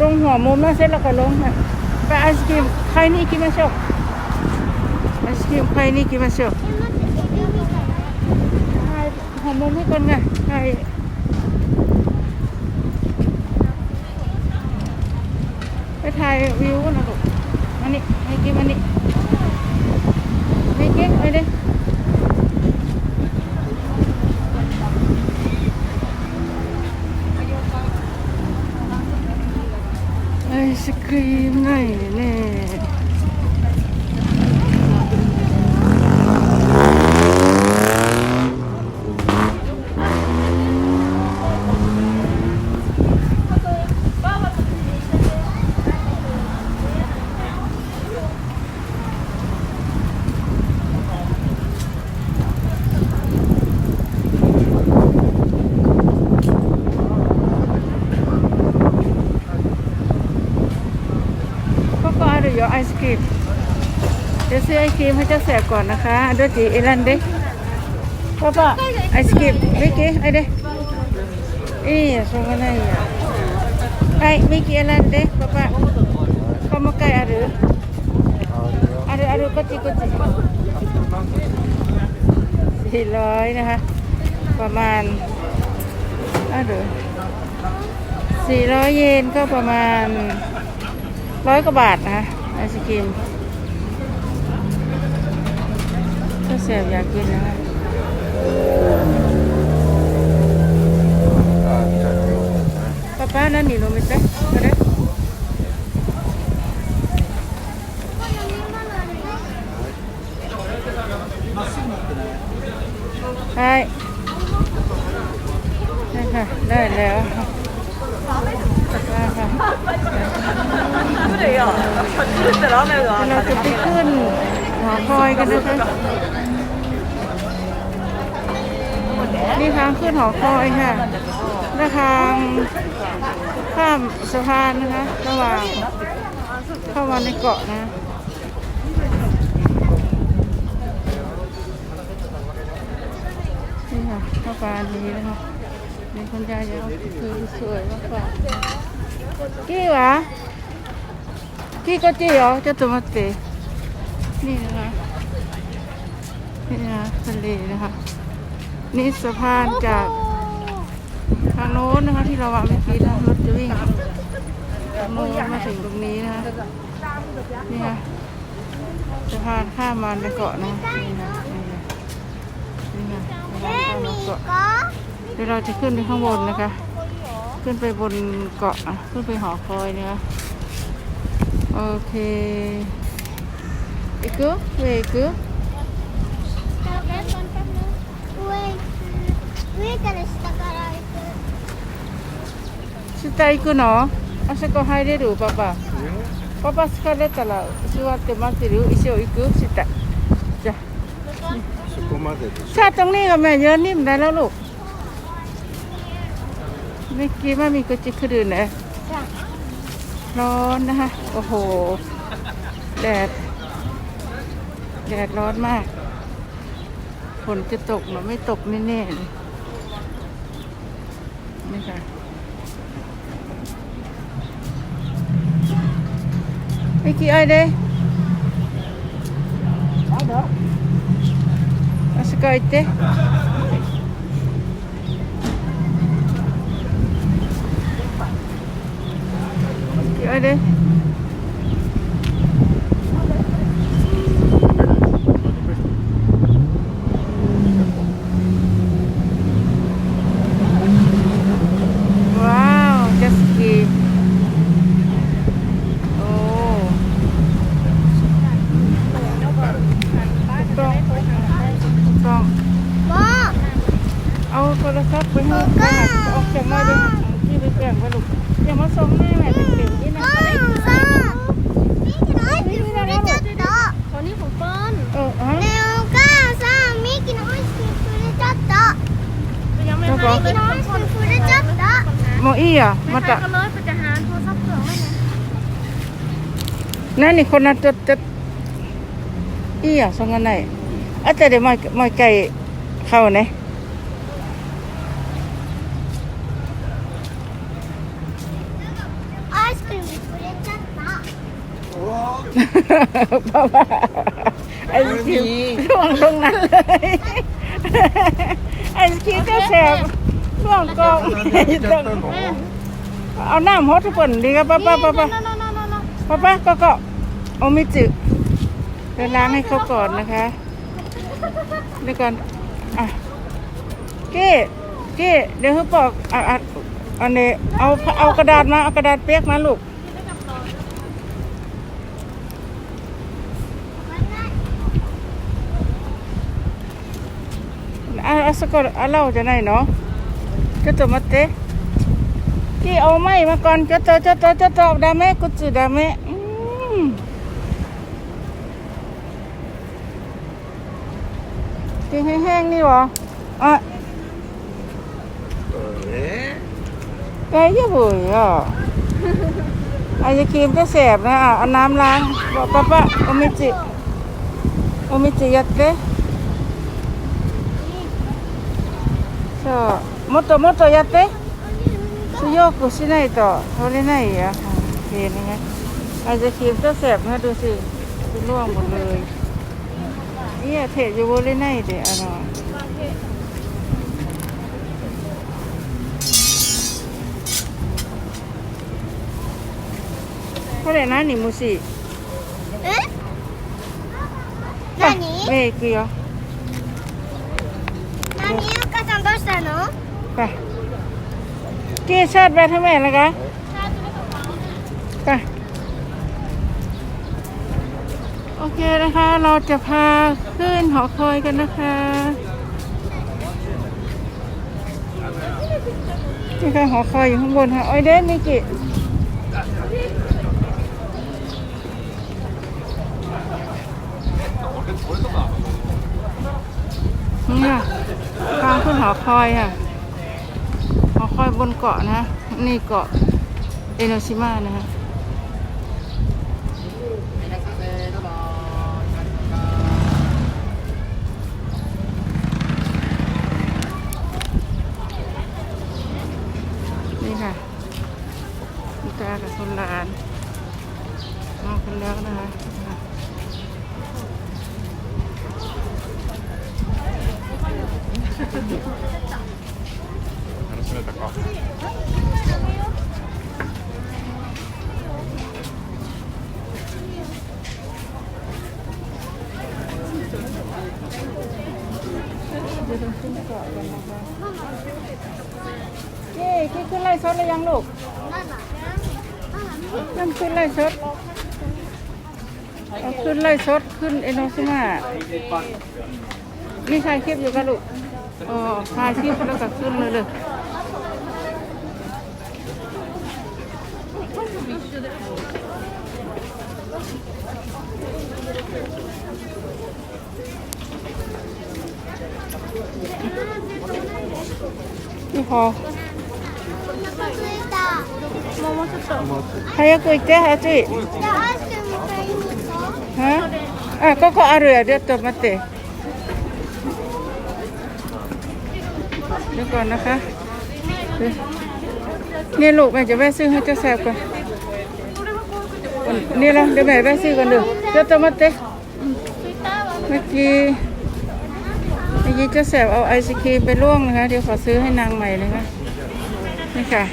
ตรงหัวมุมแล้วเสร็จแล้วก็ลงค่ไปไอศกรีมใครนี่กินมาเชียวไอศกรีมใครนี่กินมาเชียวหัวมุมให้ก่อนไงใครไปถ่ายวิวกันนะลูกมันนี่ไม่กินมันนี่ไม่กินไปเลย ศครีมไห ซื้อไอศครีมให้เจ้าแสบก่อนนะคะดูจีเอรันเด้ป้าป้าไอศครีมไม่กี้ไอเด้เอ้ยส่งกันได้ไอไม่กี้เอรันเด้ป้าป้าข้าวมันไก่อะไรืออะไรอะไรก็จีก็จีสี่ร้อยนะคะ ประมาณอะไรสี่ร้อยเยนก็ประมาณร้อยกว่าบาทนะคะไอศครีม ก็แสบอยากกินนะคะป้าป้านั่นนี่ลงไปเต้มาเด้ hai นี่ค่ะ ได้แล้วได้ค่ะ不得要，就是老那个。เราจะไปขึ้น หอคอยกันนะคะนี่ทางขึ้นหอคอยค่ะและทางข้ามสะพานนะคะ ระหว่างเข้ามาในเกาะนะนี่ค่ะข้าวปลาดีนะคะมีคนยายจะเอาคือสวยมากกว่ากี่วะกี่ก็จีเหรอจะตัวมาเตะ นี่นะคะนี่นะทะเลนะคะ นี่สะพานจากทางโน้นนะคะ ที่เราวางเมื่อกี้นะรถจะวิ่งทางโน้นมาถึงตรงนี้นะคะนี่ค่ะสะพานข้ามมาในเกาะนะนี่นะนี่นะนี่นะสะพานข้ามมาเกาะเดี๋ยวเราจะขึ้นไปข้างบนนะคะ ขึ้นไปบนเกาะอะขึ้นไปหอคอยนะคะโอเค 行く上行く上から下から行下行くのあそこ入れるパパパパ疲れたら座って待ってる一緒行く下じゃあそこまででしょ ชาติตรงนี้กับแม่เยอะนิ่มได้แล้วลูกเมื่อกี้ว่ามีกุจิคืนนะร้อนนะคะ โอ้โห แดด แ ดดร้อนมาก ฝนจะตกหรือไม่ตกแน่ๆเลยนี่ค่ะ ミキおいで。あそこ行って。ミキおいで。 อี้อะมามาจาจากกันเลยไปจะหาโทรศัพท์เครื่องไม่เนี่ยนั่นนี่คนนั้นจะจะอี้อะส่งกันไหนอาจจะเดี๋ยวมามาไก่เข้าไหนアイเพราะว่าไอศครีมร่วงตรงนั้นเลยไอศครีมก็แสบ ร่วงกองต้องเอาน้ำฮอตทุกคนดีครับป้าป้าป้าป้าโนโนโนโนโนป้าป้าก็ก็โอมิจิเดี๋ยวล้างให้เขาก่อนนะคะเดี๋ยวก่อนอะเก้เก้เดี๋ยวเขาบอกอะอะอันนี้เอาเอากระดาษมาเอากระดาษเปียกมาลูก Ah, sekolah alau je naik no. Jatuh mati. Ki au mai makan jatuh jatuh jatuh dame kucu dame. Hmm. Ki heng-heng ni wah. Ah, え kaya boleh ya. ไอศครีมจะแสบนะอ่ะเอาน้ำล้างบอกป้าป้าโอมิจิโอมิจิยัดเตะそう もっともっとやって強くしないと取れないよโอเคนะฮะไอศครีมจะแสบนะดูสิคือร่วงหมดเลยเนี่ยเทอยู่บนเลยไหนเดี๋ยวอ่ะこれ何虫え何え行くよ何お母さんどうしたの ไปกี้ชาติแบททำไมล่ะคะไปโอเคนะคะ เราจะพาขึ้นหอคอยกันนะคะนี่ค่ะหอคอยอยู่ข้างบนค่ะ โอ้ยเด่นนี่กินี่ค่ะทางขึ้นหอคอยค่ะ คอยบนเกาะนะ นี่เกาะเอโนชิมานะฮะนี่ค่ะมีตากับคนลานมากันแล้วนะคะ เดี๋ยวต้องขึ้นเกาะกันนะคะเย้คิดขึ้นไล่ชดเลยยังลูกยังขึ้นไล่ชดเอาขึ้นไล่ชดขึ้นเอโนซิมานี่ถ่ายคลิปอยู่กันลูกอ๋อถ่ายคลิปแล้วก็ขึ้นเลยเลย いたもうちょっと早く行って暑いじゃあアイスクリーム買いに行こうはあここあるよちょっと待ってเดี๋ยวก่อนนะคะเดี๋ยวนี่ลูกแม่จะแวะซื้อให้เจ้าแสบก่อนนี่ละเดี๋ยวแม่แวะซื้อกันดูเดี๋ยวต้องมาเตะเมื่อกี้ เมื่อกี้เจ้าแสบเอาไอศครีมไปล่วงนะคะ เดี๋ยวขอซื้อให้นางใหม่เลยค่ะนี่ค่ะ